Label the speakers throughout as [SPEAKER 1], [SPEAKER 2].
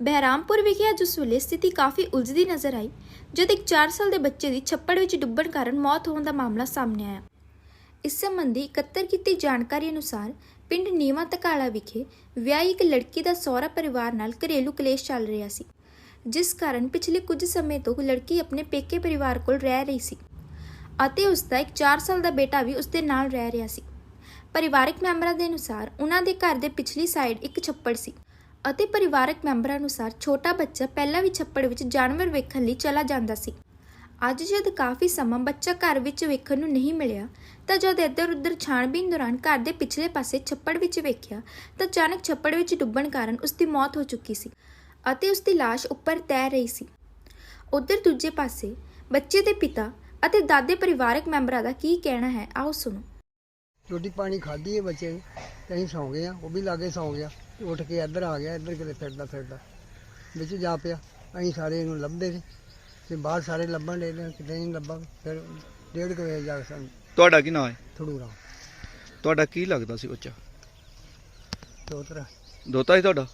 [SPEAKER 1] ਬਹਿਰਾਮਪੁਰ ਵਿਖੇ ਅੱਜ ਉਸ ਵੇਲੇ ਸਥਿਤੀ ਕਾਫੀ ਉਲਝਦੀ ਨਜ਼ਰ ਆਈ, ਜਦ ਇੱਕ 4 ਸਾਲ ਦੇ ਬੱਚੇ ਦੀ ਛੱਪੜ ਵਿੱਚ ਡੁੱਬਣ ਕਾਰਨ ਮੌਤ ਹੋਣ ਦਾ ਮਾਮਲਾ ਸਾਹਮਣੇ ਆਇਆ। ਇਸ ਸੰਬੰਧੀ ਇਕੱਤਰ ਕੀਤੀ ਜਾਣਕਾਰੀ ਅਨੁਸਾਰ, ਪਿੰਡ ਨੀਵਾ ਤਕਾਲਾ ਵਿਖੇ ਵਿਆਹੀ ਇੱਕ ਲੜਕੀ ਦਾ ਸਹੁਰਾ ਪਰਿਵਾਰ ਨਾਲ ਘਰੇਲੂ ਕਲੇਸ਼ ਚੱਲ ਰਿਹਾ ਸੀ, ਜਿਸ ਕਾਰਨ ਪਿਛਲੇ ਕੁਝ ਸਮੇਂ ਤੋਂ ਲੜਕੀ ਆਪਣੇ ਪੇਕੇ ਪਰਿਵਾਰ ਕੋਲ ਰਹਿ ਰਹੀ ਸੀ ਅਤੇ ਉਸ ਦਾ ਇੱਕ 4 ਸਾਲ ਦਾ ਬੇਟਾ ਵੀ ਉਸ ਦੇ ਨਾਲ ਰਹਿ ਰਿਹਾ ਸੀ। ਪਰਿਵਾਰਕ ਮੈਂਬਰਾਂ ਦੇ ਅਨੁਸਾਰ, ਉਹਨਾਂ ਦੇ ਘਰ ਦੇ ਪਿਛਲੀ ਸਾਈਡ ਇੱਕ ਛੱਪੜ ਸੀ। ਅਤੇ ਪਰਿਵਾਰਕ ਮੈਂਬਰਾਂ ਅਨੁਸਾਰ ਛੋਟਾ ਬੱਚਾ ਪਹਿਲਾਂ ਵੀ ਛੱਪੜ ਵਿੱਚ ਜਾਨਵਰ ਵੇਖਣ ਲਈ ਚਲਾ ਜਾਂਦਾ ਸੀ। ਅੱਜ ਜਦ ਕਾਫੀ ਸਮਾਂ ਬੱਚਾ ਘਰ ਵਿੱਚ ਵੇਖਣ ਨੂੰ ਨਹੀਂ ਮਿਲਿਆ, ਤਾਂ ਜਦ ਇੱਧਰ ਉੱਧਰ ਛਾਣਬੀਨ ਦੌਰਾਨ ਘਰ ਦੇ ਪਿਛਲੇ ਪਾਸੇ ਛੱਪੜ ਵਿੱਚ ਵੇਖਿਆ, ਤਾਂ ਅਚਾਨਕ ਛੱਪੜ ਵਿੱਚ ਡੁੱਬਣ ਕਾਰਨ ਉਸ ਦੀ ਮੌਤ ਹੋ ਚੁੱਕੀ ਸੀ ਅਤੇ ਉਸ ਦੀ ਲਾਸ਼ ਉੱਪਰ ਤੈਰ ਰਹੀ ਸੀ। ਉਧਰ ਦੂਜੇ ਪਾਸੇ ਬੱਚੇ ਦੇ ਪਿਤਾ ਅਤੇ ਦਾਦੇ ਪਰਿਵਾਰਕ ਮੈਂਬਰਾਂ ਦਾ ਕੀ ਕਹਿਣਾ ਹੈ, ਆਓ ਸੁਣੋ।
[SPEAKER 2] ਰੋਟੀ ਪਾਣੀ ਖਾਧੀ ਹੈ ਬੱਚੇ ਤੇ ਅਸੀਂ ਸੌਂ ਗਏ ਆ ਉਹ ਵੀ ਲਾਗੇ ਸੌਂ ਗਿਆ ਤੇ ਉੱਠ ਕੇ ਇੱਧਰ ਆ ਗਿਆ ਇੱਧਰ ਕਿਤੇ ਫਿਰਦਾ ਫਿਰਦਾ। ਵਿੱਚ ਜਾ ਪਿਆ ਅਸੀਂ ਸਾਰੇ ਇਹਨੂੰ ਲੱਭਦੇ ਸੀ ਤੇ ਬਾਹਰ ਸਾਰੇ ਲੱਭਣ ਦੇ ਨੇ ਕਿਤੇ ਨਹੀਂ ਲੱਭਾ ਫਿਰ ਡੇਢ ਕੁ ਵਜੇ ਜਾ ਕੇ ਸਾਨੂੰ
[SPEAKER 3] ਤੁਹਾਡਾ ਕੀ ਨਾਮ ਹੈ?
[SPEAKER 2] ਥੜੂਰਾ
[SPEAKER 3] ਤੁਹਾਡਾ ਕੀ ਲੱਗਦਾ ਸੀ ਬੱਚਾ?
[SPEAKER 2] ਦੋ ਤਰ੍ਹਾਂ
[SPEAKER 3] ਦੋਤਾ ਸੀ ਤੁਹਾਡਾ?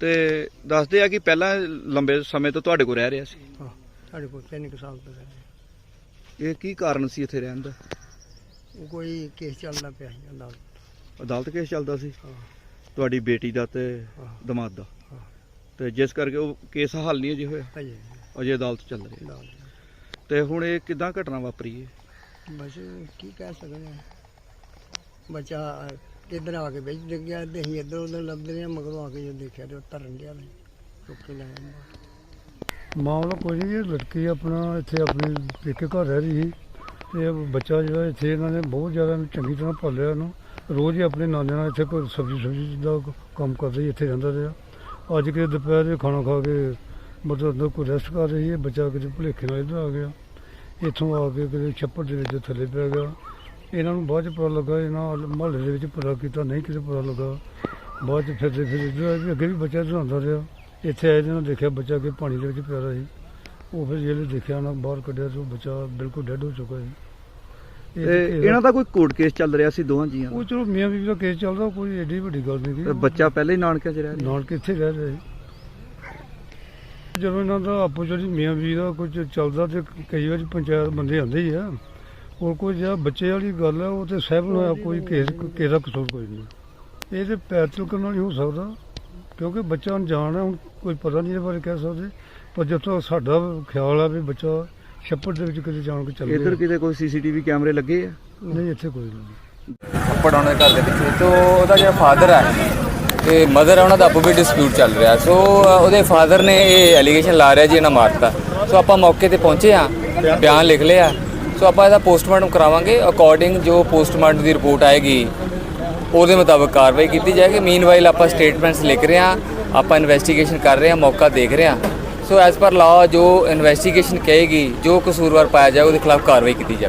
[SPEAKER 3] ਤੇ ਦੱਸਦੇ ਆ ਕਿ ਪਹਿਲਾਂ ਲੰਬੇ ਸਮੇਂ ਤੋਂ ਤੁਹਾਡੇ ਕੋਲ ਰਹਿ ਰਿਹਾ ਸੀ?
[SPEAKER 2] ਹਾਂ ਸਾਡੇ ਕੋਲ ਤਿੰਨ ਕੁ ਸਾਲ ਤੋਂ ਰਹਿੰਦੇ
[SPEAKER 3] ਇਹ ਕੀ ਕਾਰਨ ਸੀ ਇੱਥੇ ਰਹਿਣ ਦਾ?
[SPEAKER 2] ਉਹ ਕੋਈ ਕੇਸ ਚੱਲਦਾ ਪਿਆ ਸੀ ਅਦਾਲਤ
[SPEAKER 3] ਅਦਾਲਤ ਕੇਸ ਚੱਲਦਾ ਸੀ। ਤੁਹਾਡੀ ਬੇਟੀ ਦਾ ਤੇ
[SPEAKER 2] ਹਾਂ।
[SPEAKER 3] ਦਮਾਦ ਦਾ। ਤੇ ਜਿਸ ਕਰਕੇ ਉਹ ਕੇਸ ਹੱਲ ਨਹੀਂ ਅਜੇ ਹੋਇਆ।
[SPEAKER 2] ਅਜੇ
[SPEAKER 3] ਅਜੇ ਅਦਾਲਤ ਚੱਲ ਰਹੀ ਹੈ।
[SPEAKER 2] ਅਦਾਲਤ
[SPEAKER 3] ਤੇ ਹੁਣ ਇਹ ਕਿਦਾਂ ਘਟਨਾ ਵਾਪਰੀ ਹੈ?
[SPEAKER 2] ਬਸ ਕੀ ਕਹਿ ਸਕਦੇ ਹਾਂ। ਬੱਚਾ ਇੱਧਰ ਆ ਕੇ ਵਿੱਚ ਡਿੱਗ ਗਿਆ ਤੇ ਅਸੀਂ ਇੱਧਰ ਉੱਧਰ ਲੱਭਦੇ ਰਹੇ ਮਗਰੋਂ ਆ ਕੇ ਜੋ ਦੇਖਿਆ ਤੇ ਉਹ ਧਰਨ ਗਿਆ ਨੇ ਚੁੱਕ ਲੈ
[SPEAKER 4] ਮਾਮਲਾ ਕੋਈ ਨਹੀਂ ਇਹ ਲੜਕੀ ਆਪਣਾ ਇੱਥੇ ਆਪਣੇ ਪੇਕੇ ਘਰ ਰਹਿ ਰਹੀ ਸੀ। ਤੇ ਇਹ ਬੱਚਾ ਜਿਹੜਾ ਇੱਥੇ ਇਹਨਾਂ ਨੇ ਬਹੁਤ ਜ਼ਿਆਦਾ ਚੰਗੀ ਤਰ੍ਹਾਂ ਪਾਲਿਆ ਇਹਨੂੰ ਰੋਜ਼ ਹੀ ਆਪਣੇ ਨਾਨੇ ਨਾਲ ਇੱਥੇ ਕੋਈ ਸਬਜ਼ੀ ਸੁਬਜ਼ੀ ਦਾ ਕੰਮ ਕਰਦੇ ਸੀ ਇੱਥੇ ਰਹਿੰਦਾ ਰਿਹਾ। ਅੱਜ ਕਿਤੇ ਦੁਪਹਿਰ ਦੇ ਖਾਣਾ ਖਾ ਕੇ ਮਤਲਬ ਅੰਦਰ ਕੋਈ ਰੈਸਟ ਕਰ ਰਹੀ ਹੈ, ਬੱਚਾ ਕਿਤੇ ਭੁਲੇਖੇ ਨਾਲ ਇੱਧਰ ਆ ਗਿਆ। ਇੱਥੋਂ ਆ ਕੇ ਕਿਤੇ ਛੱਪੜ ਦੇ ਵਿੱਚ ਥੱਲੇ ਪੈ ਗਿਆ। ਇਹਨਾਂ ਨੂੰ ਬਾਅਦ ਚ ਪਤਾ ਲੱਗਾ, ਇਹਨਾਂ ਮਹੱਲੇ ਦੇ ਵਿੱਚ ਪਤਾ ਕੀਤਾ, ਨਹੀਂ ਕਿਤੇ ਪਤਾ ਲੱਗਾ। ਬਾਅਦ ਚ ਫਿਰਦੇ ਫਿਰਦੇ ਇੱਧਰ ਆਏ ਵੀ ਅੱਗੇ ਵੀ ਬੱਚਾ ਇੱਧਰ ਆਉਂਦਾ ਰਿਹਾ। ਇੱਥੇ ਆਏ ਇਹਨਾਂ ਦੇਖਿਆ ਬੱਚਾ ਕਿ ਪਾਣੀ ਦੇ ਵਿੱਚ ਪਿਆ ਰਿਹਾ ਸੀ। ਉਹ ਫਿਰ ਜਿਹੜੇ ਦੇਖਿਆ ਨਾ ਬਾਹਰ ਕੱਢਿਆ ਤਾਂ ਉਹ ਬੱਚਾ ਬਿਲਕੁਲ ਡੈੱਡ ਹੋ ਚੁੱਕਾ ਸੀ।
[SPEAKER 3] ਤੇ ਇਹਨਾਂ ਦਾ ਕੋਈ ਕੋਰਟ ਕੇਸ ਚੱਲ ਰਿਹਾ ਸੀ ਦੋਵਾਂ ਜੀਆਂ
[SPEAKER 4] ਉਹ
[SPEAKER 3] ਦਾ
[SPEAKER 4] ਚਲੋ ਮੀਆਂ ਬੀਬੀ ਦਾ ਕੇਸ ਚੱਲਦਾ ਕੋਈ ਏਡੀ ਵੱਡੀ ਗੱਲ ਨਹੀਂ
[SPEAKER 3] ਤੇ
[SPEAKER 4] ਸੀ
[SPEAKER 3] ਬੱਚਾ ਪਹਿਲਾਂ ਹੀ ਨਾਨਕਿਆਂ 'ਚ ਰਹਿ ਰਿਹਾ?
[SPEAKER 4] ਨਾਲ ਕਿੱਥੇ ਰਹਿ ਰਹੇ ਜਦੋਂ ਇਹਨਾਂ ਦਾ ਆਪੋ ਜਿਹੜੀ ਮੀਆਂ ਬੀਬੀ ਦਾ ਕੁਝ ਚੱਲਦਾ ਤੇ ਕਈ ਵਾਰੀ ਪੰਚਾਇਤ ਬੰਦੇ ਆਉਂਦੇ ਹੀ ਆ ਹੋਰ ਕੋਈ ਜਿਹੜਾ ਬੱਚੇ ਵਾਲੀ ਗੱਲ ਹੈ ਉਹ ਤੇ ਸਹਿਬ ਹੋਇਆ ਕੋਈ ਕੇਸ ਕਿਸੇ ਦਾ ਕਸੂਰ ਕੋਈ ਨਹੀਂ। ਇਹ ਤੇ ਪੈਰ ਤਿਲਕਣ ਨਾਲ ਹੀ ਹੋ ਸਕਦਾ ਕਿਉਂਕਿ ਬੱਚਾ ਅਣਜਾਣ ਹੈ ਹੁਣ ਕੋਈ ਪਤਾ ਨਹੀਂ ਇਹਦੇ ਬਾਰੇ ਕਹਿ ਸਕਦੇ। ਪਰ ਜਦੋਂ ਸਾਡਾ ਖਿਆਲ ਆ ਵੀ ਬੱਚਾ ਛੱਪੜ ਦੇ ਵਿੱਚ ਕਿਤੇ ਜਾਣ ਕੇ ਚੱਲ
[SPEAKER 3] ਇੱਧਰ ਕਿਤੇ ਕੋਈ ਸੀਸੀਟੀਵੀ ਕੈਮਰੇ ਲੱਗੇ ਆ?
[SPEAKER 4] ਨਹੀਂ ਇੱਥੇ ਕੋਈ ਨਹੀਂ।
[SPEAKER 5] ਥੱਪੜ ਉਹਨਾਂ ਦੇ ਘਰ ਦੇ ਪਿੱਛੇ। ਤੋਂ ਉਹਦਾ ਜਿਹੜਾ ਫਾਦਰ ਹੈ ਤੇ ਮਦਰ ਹੈ ਉਹਨਾਂ ਦਾ ਆਪੋ ਵੀ ਡਿਸਪਿਊਟ ਚੱਲ ਰਿਹਾ। ਸੋ ਅ, ਉਹਦੇ ਫਾਦਰ ਨੇ ਇਹ ਐਲੀਗੇਸ਼ਨ ਲਾ ਰਿਹਾ ਜੀ ਇਹਨਾਂ ਮਾਰਤਾ। ਸੋ ਆਪਾਂ ਮੌਕੇ ਤੇ ਪਹੁੰਚੇ ਆ ਬਿਆਨ ਲਿਖ ਲਿਆ। ਸੋ ਆਪਾਂ ਇਹਦਾ ਪੋਸਟਮਾਰਟਮ ਕਰਾਵਾਂਗੇ। ਅਕੋਰਡਿੰਗ ਜੋ ਪੋਸਟਮਾਰਟਮ ਦੀ ਰਿਪੋਰਟ ਆਏਗੀ ਉਹਦੇ ਮੁਤਾਬਕ ਕਾਰਵਾਈ ਕੀਤੀ ਜਾਏਗੀ। ਮੀਨਵਾਈਲ ਆਪਾਂ ਸਟੇਟਮੈਂਟਸ ਲਿਖ ਰਹੇ ਆ ਆਪਾਂ ਇਨਵੈਸਟੀਗੇਸ਼ਨ ਕਰ ਰਹੇ ਆ ਮੌਕਾ ਦੇਖ ਰਹੇ ਆ ਸੋ ਐਸ ਪਰ ਲਾਅ ਜੋ ਇਨਵੈਸਟੀਗੇਸ਼ਨ ਕਹੇਗੀ, ਜੋ ਕਸੂਰਵਾਰ ਪਾਇਆ ਜਾਏ, ਉਹਦੇ ਖਿਲਾਫ ਕਾਰਵਾਈ ਕੀਤੀ ਜਾਵੇ।